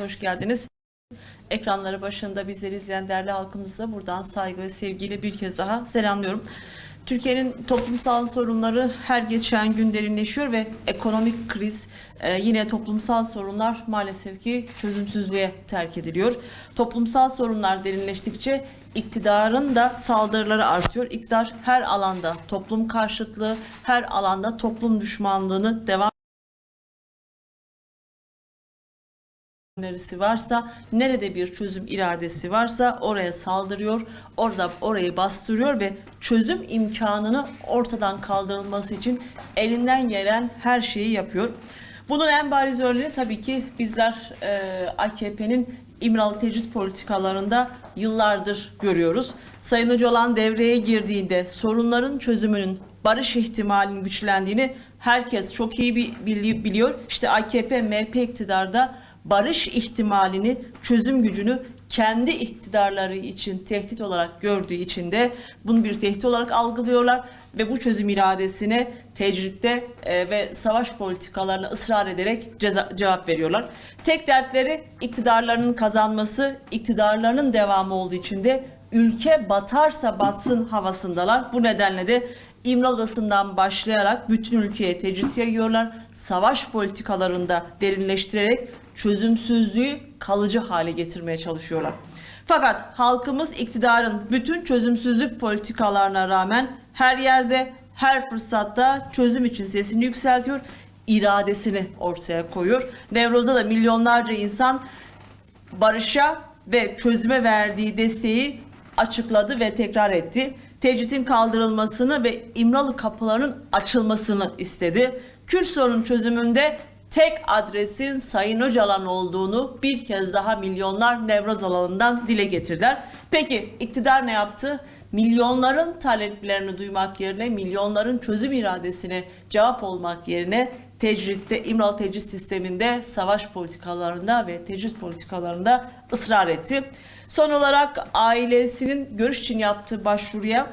hoş geldiniz. Ekranları başında bizleri izleyen değerli halkımıza buradan saygı ve sevgiyle bir kez daha selamlıyorum. Türkiye'nin toplumsal sorunları her geçen gün derinleşiyor ve ekonomik kriz e, yine toplumsal sorunlar maalesef ki çözümsüzlüğe terk ediliyor. Toplumsal sorunlar derinleştikçe iktidarın da saldırıları artıyor. İktidar her alanda toplum karşıtlığı, her alanda toplum düşmanlığını devam önerisi varsa, nerede bir çözüm iradesi varsa oraya saldırıyor, orada orayı bastırıyor ve çözüm imkanını ortadan kaldırılması için elinden gelen her şeyi yapıyor. Bunun en bariz örneği tabii ki bizler e, AKP'nin İmralı tecrit politikalarında yıllardır görüyoruz. Sayın Öcalan devreye girdiğinde sorunların çözümünün barış ihtimalinin güçlendiğini herkes çok iyi bi- bili- biliyor. İşte AKP, MHP iktidarda barış ihtimalini, çözüm gücünü kendi iktidarları için tehdit olarak gördüğü için de bunu bir tehdit olarak algılıyorlar ve bu çözüm iradesine tecritte e, ve savaş politikalarına ısrar ederek ceza- cevap veriyorlar. Tek dertleri iktidarlarının kazanması, iktidarlarının devamı olduğu için de ülke batarsa batsın havasındalar. Bu nedenle de İmralı Adası'ndan başlayarak bütün ülkeye tecrit yayıyorlar. Savaş politikalarında derinleştirerek çözümsüzlüğü kalıcı hale getirmeye çalışıyorlar. Fakat halkımız iktidarın bütün çözümsüzlük politikalarına rağmen her yerde, her fırsatta çözüm için sesini yükseltiyor, iradesini ortaya koyuyor. Nevroz'da da milyonlarca insan barışa ve çözüme verdiği desteği açıkladı ve tekrar etti. Tecritin kaldırılmasını ve İmralı kapılarının açılmasını istedi. Kürt sorunun çözümünde tek adresin Sayın Öcalan olduğunu bir kez daha milyonlar Nevroz alanından dile getirdiler. Peki iktidar ne yaptı? Milyonların taleplerini duymak yerine, milyonların çözüm iradesine cevap olmak yerine tecritte, İmralı tecrit sisteminde, savaş politikalarında ve tecrit politikalarında ısrar etti. Son olarak ailesinin görüş için yaptığı başvuruya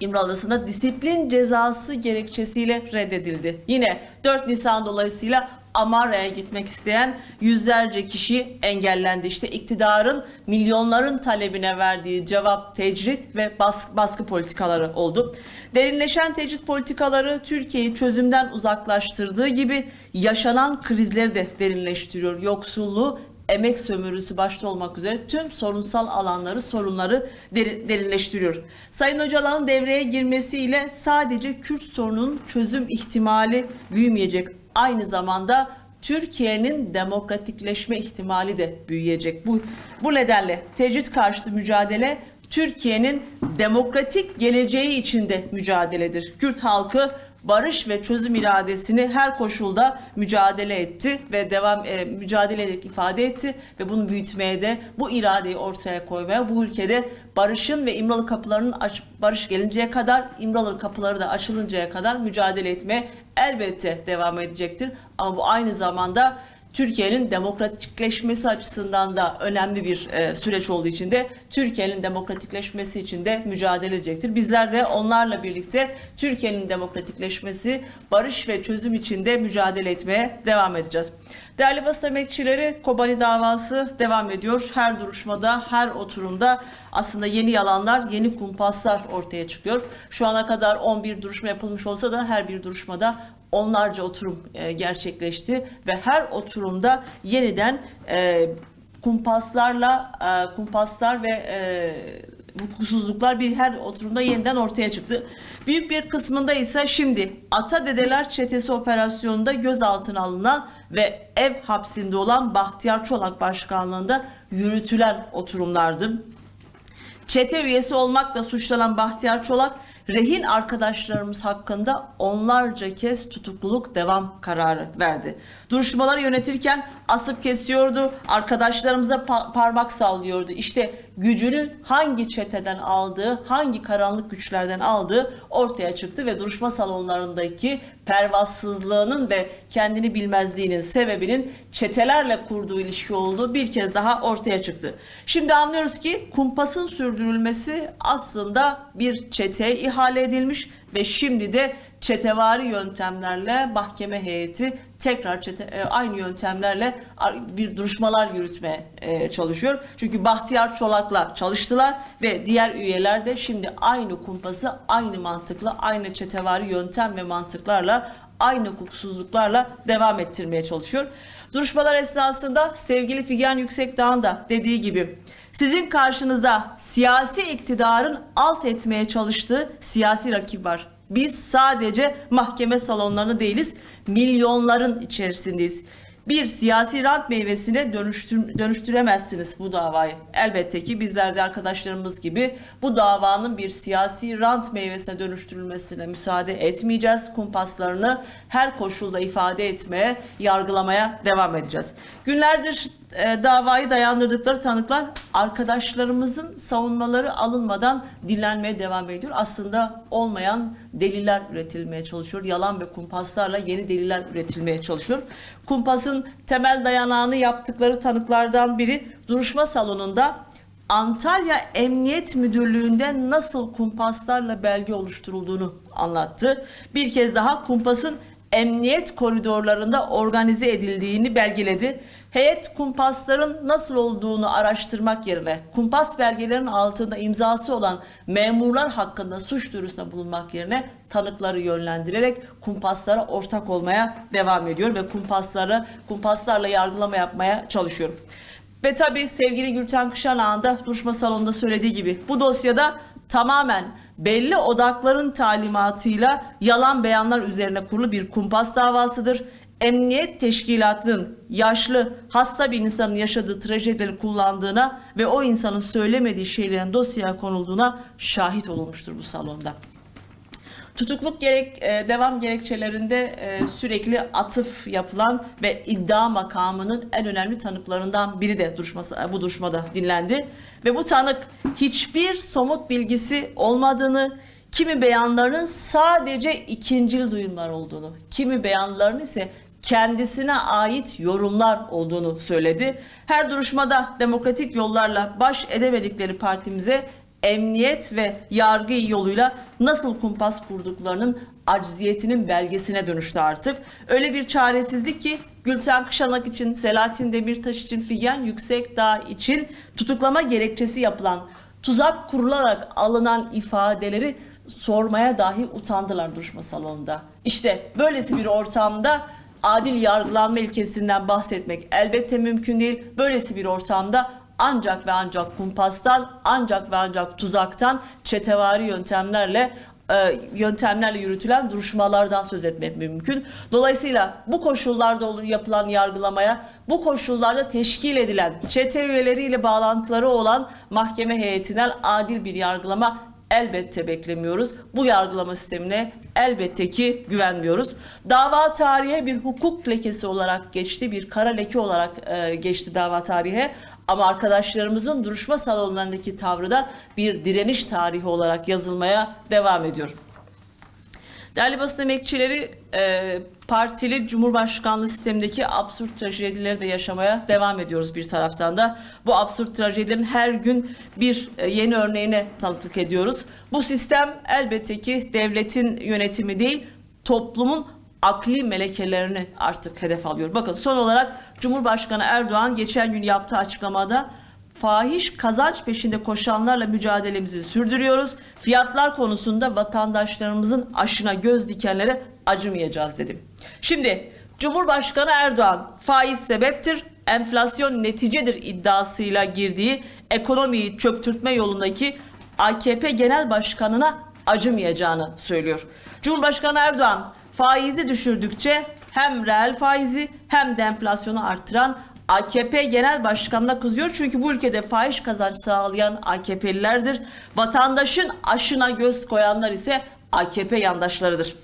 İmralı Adası'nda disiplin cezası gerekçesiyle reddedildi. Yine 4 Nisan dolayısıyla Amara'ya gitmek isteyen yüzlerce kişi engellendi. İşte iktidarın milyonların talebine verdiği cevap tecrit ve baskı, baskı politikaları oldu. Derinleşen tecrit politikaları Türkiye'yi çözümden uzaklaştırdığı gibi yaşanan krizleri de derinleştiriyor. Yoksulluğu emek sömürüsü başta olmak üzere tüm sorunsal alanları, sorunları derin- derinleştiriyor. Sayın Öcalan'ın devreye girmesiyle sadece Kürt sorununun çözüm ihtimali büyümeyecek. Aynı zamanda Türkiye'nin demokratikleşme ihtimali de büyüyecek. Bu, bu nedenle tecrit karşıtı mücadele Türkiye'nin demokratik geleceği içinde mücadeledir. Kürt halkı barış ve çözüm iradesini her koşulda mücadele etti ve devam e, mücadele ederek ifade etti ve bunu büyütmeye de bu iradeyi ortaya koymaya bu ülkede barışın ve İmralı kapılarının aç, barış gelinceye kadar İmralı kapıları da açılıncaya kadar mücadele etmeye elbette devam edecektir. Ama bu aynı zamanda Türkiye'nin demokratikleşmesi açısından da önemli bir e, süreç olduğu için de Türkiye'nin demokratikleşmesi için de mücadele edecektir. Bizler de onlarla birlikte Türkiye'nin demokratikleşmesi, barış ve çözüm için de mücadele etmeye devam edeceğiz. Değerli basın emekçileri, Kobani davası devam ediyor. Her duruşmada, her oturumda aslında yeni yalanlar, yeni kumpaslar ortaya çıkıyor. Şu ana kadar 11 duruşma yapılmış olsa da her bir duruşmada onlarca oturum e, gerçekleşti ve her oturumda yeniden e, kumpaslarla e, kumpaslar ve hukuksuzluklar bir her oturumda yeniden ortaya çıktı. Büyük bir kısmında ise şimdi Ata Dedeler Çetesi operasyonunda gözaltına alınan ve ev hapsinde olan Bahtiyar Çolak başkanlığında yürütülen oturumlardı. Çete üyesi olmakla suçlanan Bahtiyar Çolak, rehin arkadaşlarımız hakkında onlarca kez tutukluluk devam kararı verdi. Duruşmaları yönetirken asıp kesiyordu, arkadaşlarımıza pa- parmak sallıyordu. İşte gücünü hangi çeteden aldığı, hangi karanlık güçlerden aldığı ortaya çıktı ve duruşma salonlarındaki pervasızlığının ve kendini bilmezliğinin sebebinin çetelerle kurduğu ilişki olduğu bir kez daha ortaya çıktı. Şimdi anlıyoruz ki kumpasın sürdürülmesi aslında bir çeteye hale edilmiş ve şimdi de çetevari yöntemlerle mahkeme heyeti tekrar çete, e, aynı yöntemlerle bir duruşmalar yürütmeye e, çalışıyor. Çünkü Bahtiyar Çolak'la çalıştılar ve diğer üyeler de şimdi aynı kumpası aynı mantıkla, aynı çetevari yöntem ve mantıklarla aynı hukuksuzluklarla devam ettirmeye çalışıyor. Duruşmalar esnasında sevgili Figen Yüksekdağ'ın da dediği gibi sizin karşınızda siyasi iktidarın alt etmeye çalıştığı siyasi rakip var. Biz sadece mahkeme salonlarını değiliz, milyonların içerisindeyiz. Bir siyasi rant meyvesine dönüştür, dönüştüremezsiniz bu davayı. Elbette ki bizler de arkadaşlarımız gibi bu davanın bir siyasi rant meyvesine dönüştürülmesine müsaade etmeyeceğiz. Kumpaslarını her koşulda ifade etmeye, yargılamaya devam edeceğiz. Günlerdir e, davayı dayandırdıkları tanıklar arkadaşlarımızın savunmaları alınmadan dinlenmeye devam ediyor. Aslında olmayan deliller üretilmeye çalışıyor. Yalan ve kumpaslarla yeni deliller üretilmeye çalışıyor. Kumpasın temel dayanağını yaptıkları tanıklardan biri duruşma salonunda Antalya Emniyet Müdürlüğü'nde nasıl kumpaslarla belge oluşturulduğunu anlattı. Bir kez daha kumpasın emniyet koridorlarında organize edildiğini belgeledi. Heyet kumpasların nasıl olduğunu araştırmak yerine kumpas belgelerinin altında imzası olan memurlar hakkında suç duyurusunda bulunmak yerine tanıkları yönlendirerek kumpaslara ortak olmaya devam ediyor ve kumpasları kumpaslarla yargılama yapmaya çalışıyor. Ve tabii sevgili Gülten Kışanağ'ın da duruşma salonunda söylediği gibi bu dosyada tamamen belli odakların talimatıyla yalan beyanlar üzerine kurulu bir kumpas davasıdır. Emniyet teşkilatının yaşlı, hasta bir insanın yaşadığı trajedileri kullandığına ve o insanın söylemediği şeylerin dosyaya konulduğuna şahit olunmuştur bu salonda. Tutukluk gerek e, devam gerekçelerinde e, sürekli atıf yapılan ve iddia makamının en önemli tanıklarından biri de duruşması e, bu duruşmada dinlendi ve bu tanık hiçbir somut bilgisi olmadığını, kimi beyanlarının sadece ikincil duyumlar olduğunu, kimi beyanlarının ise kendisine ait yorumlar olduğunu söyledi. Her duruşmada demokratik yollarla baş edemedikleri partimize emniyet ve yargı yoluyla nasıl kumpas kurduklarının acziyetinin belgesine dönüştü artık. Öyle bir çaresizlik ki Gülten Kışanak için, Selahattin Demirtaş için, Figen Yüksekdağ için tutuklama gerekçesi yapılan, tuzak kurularak alınan ifadeleri sormaya dahi utandılar duruşma salonunda. İşte böylesi bir ortamda adil yargılanma ilkesinden bahsetmek elbette mümkün değil. Böylesi bir ortamda ancak ve ancak kumpastan, ancak ve ancak tuzaktan, çetevari yöntemlerle e, yöntemlerle yürütülen duruşmalardan söz etmek mümkün. Dolayısıyla bu koşullarda yapılan yargılamaya, bu koşullarda teşkil edilen çete üyeleriyle bağlantıları olan mahkeme heyetinden adil bir yargılama elbette beklemiyoruz. Bu yargılama sistemine elbette ki güvenmiyoruz. Dava tarihe bir hukuk lekesi olarak geçti, bir kara leke olarak e, geçti dava tarihe. Ama arkadaşlarımızın duruşma salonlarındaki tavrı da bir direniş tarihi olarak yazılmaya devam ediyor. Değerli basın emekçileri e, partili cumhurbaşkanlığı sistemindeki absürt trajedileri de yaşamaya devam ediyoruz bir taraftan da. Bu absürt trajedilerin her gün bir e, yeni örneğine tanıklık ediyoruz. Bu sistem elbette ki devletin yönetimi değil, toplumun akli melekelerini artık hedef alıyor. Bakın son olarak Cumhurbaşkanı Erdoğan geçen gün yaptığı açıklamada fahiş kazanç peşinde koşanlarla mücadelemizi sürdürüyoruz. Fiyatlar konusunda vatandaşlarımızın aşına göz dikenlere acımayacağız dedim. Şimdi Cumhurbaşkanı Erdoğan faiz sebeptir, enflasyon neticedir iddiasıyla girdiği ekonomiyi çöktürtme yolundaki AKP Genel Başkanı'na acımayacağını söylüyor. Cumhurbaşkanı Erdoğan faizi düşürdükçe hem reel faizi hem de enflasyonu artıran AKP Genel Başkanı'na kızıyor. Çünkü bu ülkede faiz kazanç sağlayan AKP'lilerdir. Vatandaşın aşına göz koyanlar ise AKP yandaşlarıdır.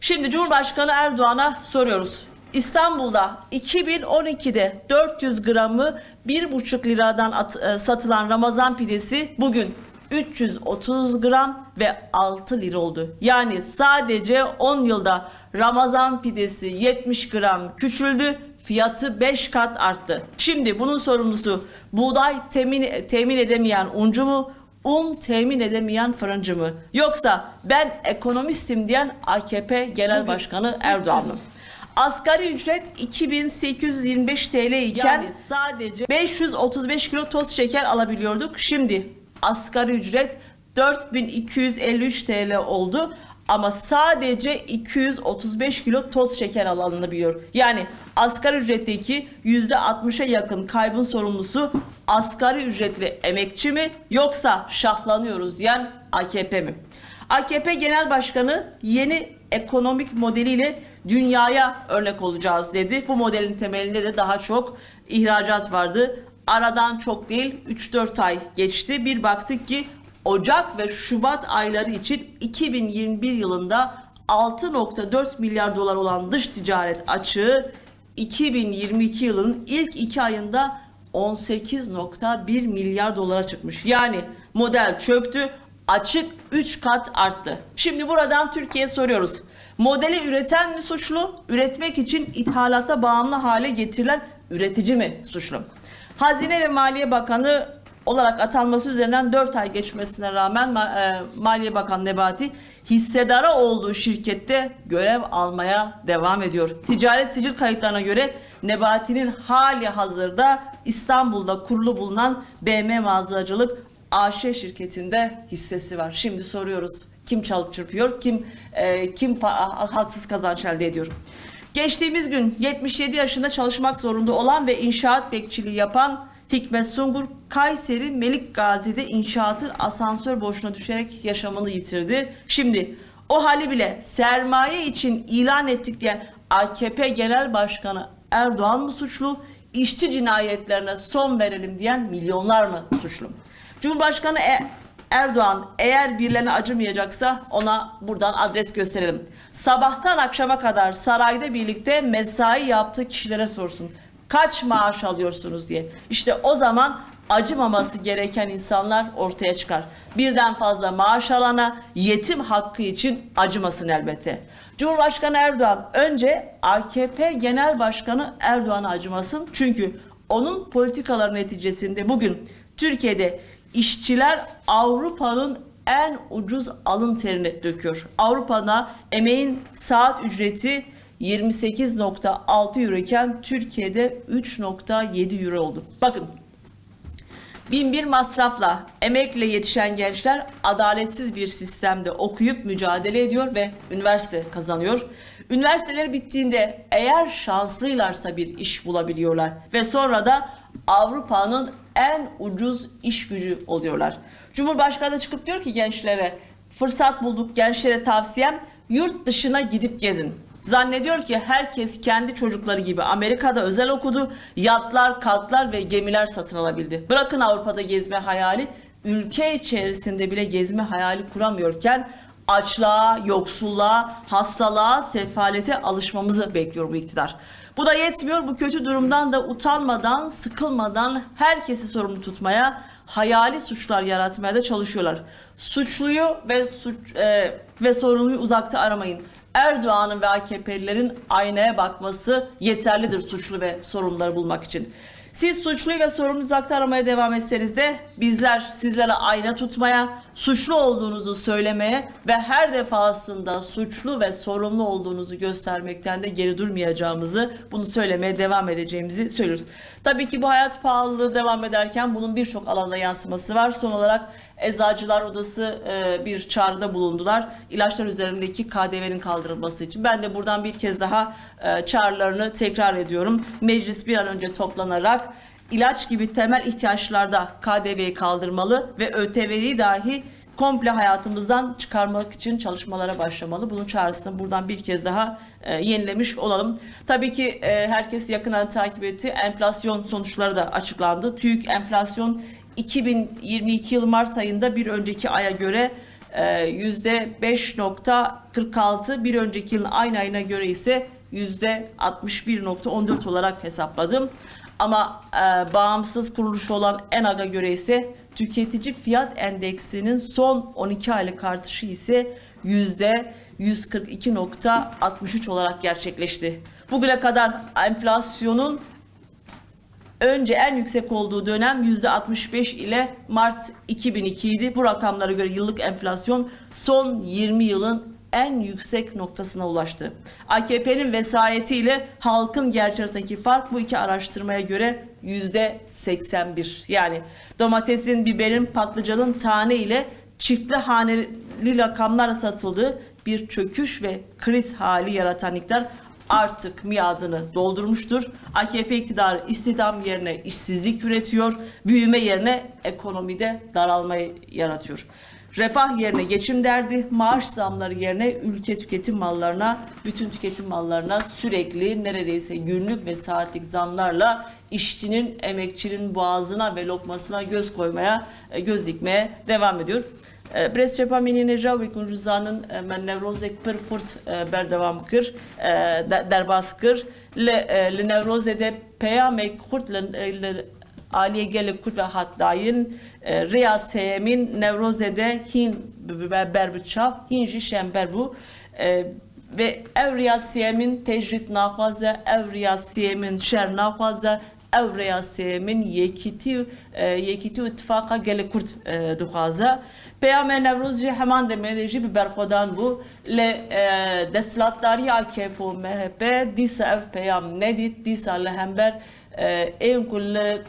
Şimdi Cumhurbaşkanı Erdoğan'a soruyoruz. İstanbul'da 2012'de 400 gramı 1,5 liradan at- e, satılan Ramazan pidesi bugün 330 gram ve 6 lira oldu. Yani sadece 10 yılda Ramazan pidesi 70 gram küçüldü, fiyatı 5 kat arttı. Şimdi bunun sorumlusu buğday temin, temin edemeyen uncu mu? un temin edemeyen fırıncı mı? Yoksa ben ekonomistim diyen AKP Genel Başkanı Erdoğan mı? Asgari ücret 2825 TL iken Yani sadece 535 kilo toz şeker alabiliyorduk. Şimdi asgari ücret 4253 TL oldu ama sadece 235 kilo toz şeker alınabiliyor. Yani asgari ücretteki %60'a yakın kaybın sorumlusu asgari ücretli emekçi mi yoksa şahlanıyoruz diyen AKP mi? AKP Genel Başkanı yeni ekonomik modeliyle dünyaya örnek olacağız dedi. Bu modelin temelinde de daha çok ihracat vardı. Aradan çok değil 3-4 ay geçti. Bir baktık ki Ocak ve Şubat ayları için 2021 yılında 6.4 milyar dolar olan dış ticaret açığı 2022 yılının ilk iki ayında 18.1 milyar dolara çıkmış. Yani model çöktü, açık 3 kat arttı. Şimdi buradan Türkiye'ye soruyoruz. Modeli üreten mi suçlu? Üretmek için ithalata bağımlı hale getirilen üretici mi suçlu? Hazine ve Maliye Bakanı olarak atanması üzerinden 4 ay geçmesine rağmen e, Maliye Bakanı Nebati hissedara olduğu şirkette görev almaya devam ediyor. Ticaret sicil kayıtlarına göre Nebati'nin hali hazırda İstanbul'da kurulu bulunan BM Mağazacılık AŞ şirketinde hissesi var. Şimdi soruyoruz kim çalıp çırpıyor, kim e, kim haksız kazanç elde ediyor. Geçtiğimiz gün 77 yaşında çalışmak zorunda olan ve inşaat bekçiliği yapan Hikmet Sungur Kayseri Melik Gazi'de inşaatın asansör boşuna düşerek yaşamını yitirdi. Şimdi o hali bile sermaye için ilan ettik diyen AKP Genel Başkanı Erdoğan mı suçlu? İşçi cinayetlerine son verelim diyen milyonlar mı suçlu? Cumhurbaşkanı E- Erdoğan eğer birilerine acımayacaksa ona buradan adres gösterelim. Sabahtan akşama kadar sarayda birlikte mesai yaptığı kişilere sorsun. Kaç maaş alıyorsunuz diye. İşte o zaman acımaması gereken insanlar ortaya çıkar. Birden fazla maaş alana yetim hakkı için acımasın elbette. Cumhurbaşkanı Erdoğan önce AKP Genel Başkanı Erdoğan'a acımasın. Çünkü onun politikaları neticesinde bugün Türkiye'de işçiler Avrupa'nın en ucuz alın terini döküyor. Avrupa'da emeğin saat ücreti 28.6 euro iken Türkiye'de 3.7 euro oldu. Bakın bin bir masrafla emekle yetişen gençler adaletsiz bir sistemde okuyup mücadele ediyor ve üniversite kazanıyor. Üniversiteleri bittiğinde eğer şanslıylarsa bir iş bulabiliyorlar ve sonra da Avrupa'nın en ucuz iş gücü oluyorlar. Cumhurbaşkanı da çıkıp diyor ki gençlere fırsat bulduk gençlere tavsiyem yurt dışına gidip gezin. Zannediyor ki herkes kendi çocukları gibi Amerika'da özel okudu, yatlar, katlar ve gemiler satın alabildi. Bırakın Avrupa'da gezme hayali, ülke içerisinde bile gezme hayali kuramıyorken açlığa, yoksulluğa, hastalığa, sefalete alışmamızı bekliyor bu iktidar. Bu da yetmiyor. Bu kötü durumdan da utanmadan, sıkılmadan herkesi sorumlu tutmaya, hayali suçlar yaratmaya da çalışıyorlar. Suçluyu ve suç e, ve sorumluyu uzakta aramayın. Erdoğan'ın ve AKP'lilerin aynaya bakması yeterlidir suçlu ve sorumluları bulmak için. Siz suçluyu ve sorumlu uzakta aramaya devam etseniz de bizler sizlere ayna tutmaya, suçlu olduğunuzu söylemeye ve her defasında suçlu ve sorumlu olduğunuzu göstermekten de geri durmayacağımızı, bunu söylemeye devam edeceğimizi söylüyoruz. Tabii ki bu hayat pahalılığı devam ederken bunun birçok alanda yansıması var. Son olarak Eczacılar Odası e, bir çağrıda bulundular. İlaçlar üzerindeki KDV'nin kaldırılması için. Ben de buradan bir kez daha e, çağrılarını tekrar ediyorum. Meclis bir an önce toplanarak ilaç gibi temel ihtiyaçlarda KDV'yi kaldırmalı ve ÖTV'yi dahi komple hayatımızdan çıkarmak için çalışmalara başlamalı. Bunun çağrısını buradan bir kez daha e, yenilemiş olalım. Tabii ki e, herkes yakından takip etti. Enflasyon sonuçları da açıklandı. TÜİK enflasyon 2022 yılı Mart ayında bir önceki aya göre e, %5.46 bir önceki yılın aynı ayına göre ise %61.14 olarak hesapladım. Ama e, bağımsız kuruluş olan ENAG'a göre ise tüketici fiyat endeksinin son 12 aylık artışı ise %142.63 olarak gerçekleşti. Bugüne kadar enflasyonun Önce en yüksek olduğu dönem %65 ile Mart 2002 idi. Bu rakamlara göre yıllık enflasyon son 20 yılın en yüksek noktasına ulaştı. AKP'nin vesayetiyle halkın gerçeği arasındaki fark bu iki araştırmaya göre %81. Yani domatesin, biberin, patlıcanın tane ile çiftli haneli rakamlar satıldığı bir çöküş ve kriz hali yaratan iktidar artık miadını doldurmuştur. AKP iktidarı istihdam yerine işsizlik üretiyor, büyüme yerine ekonomide daralmayı yaratıyor. Refah yerine geçim derdi, maaş zamları yerine ülke tüketim mallarına, bütün tüketim mallarına sürekli neredeyse günlük ve saatlik zamlarla işçinin, emekçinin boğazına ve lokmasına göz koymaya, e, göz dikmeye devam ediyor. E, Brez çepa menine javik rızanın e, men nevrozek pır pırt berdevam kır, derbas kır. Le nevrozede peyamek kurt Aliye Gelip ve Hatlayın, e, Riya Seyemin, Nevroze'de Hin Berbüçav, Hinji Şember bu. E, ve ev riyasiyemin tecrit nafaze, ev riyasiyemin şer nafaze, ev riyasiyemin yekiti e, yekiti ittifaka gele kurt e, duhaza. Peyame Nevruzci hemen de demelici bir berkodan bu. Le e, deslatları al kefu MHP, disa ev peyam nedit, disa lehember li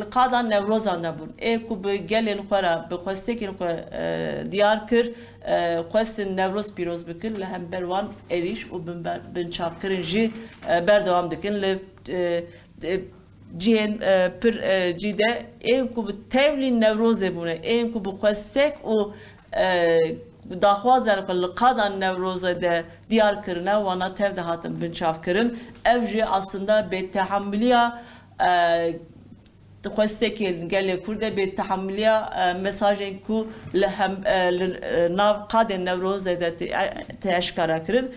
li qadan Newrozan nebûn ê ku bi gelên xwe re bi xwestekên xwe diyar kir xwestin Newroz pîroz bikin li hember wan êrîş û binçavkirin jî berdewam dikin li cihên pir cî de ên ku bi tevlî Newrozê bûne ên ku bi xwestek û daxwazan xwe li qadan Newrozê de diyar kirine wana tev de hatin binçavkirin ev jî aslında bêtehammiliya xwestekên gelê Kurd de bêtehammiliya mesajên ku li hem li nav qadên Newrozê de tê eşkara kirin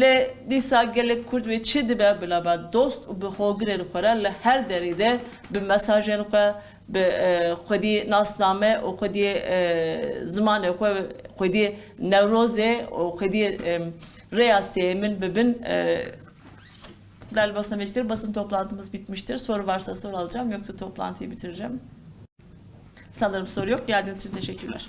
lê dîsa gelek Kurd wê çi dibe bila be dost û bi hogirên xwe re li her derê de bi mesajên xwe bi xwedî nasname û xwedî zimanê xwe xwedî Newrozê û Değerli basın emekçileri basın toplantımız bitmiştir. Soru varsa soru alacağım yoksa toplantıyı bitireceğim. Sanırım soru yok. Geldiğiniz için teşekkürler.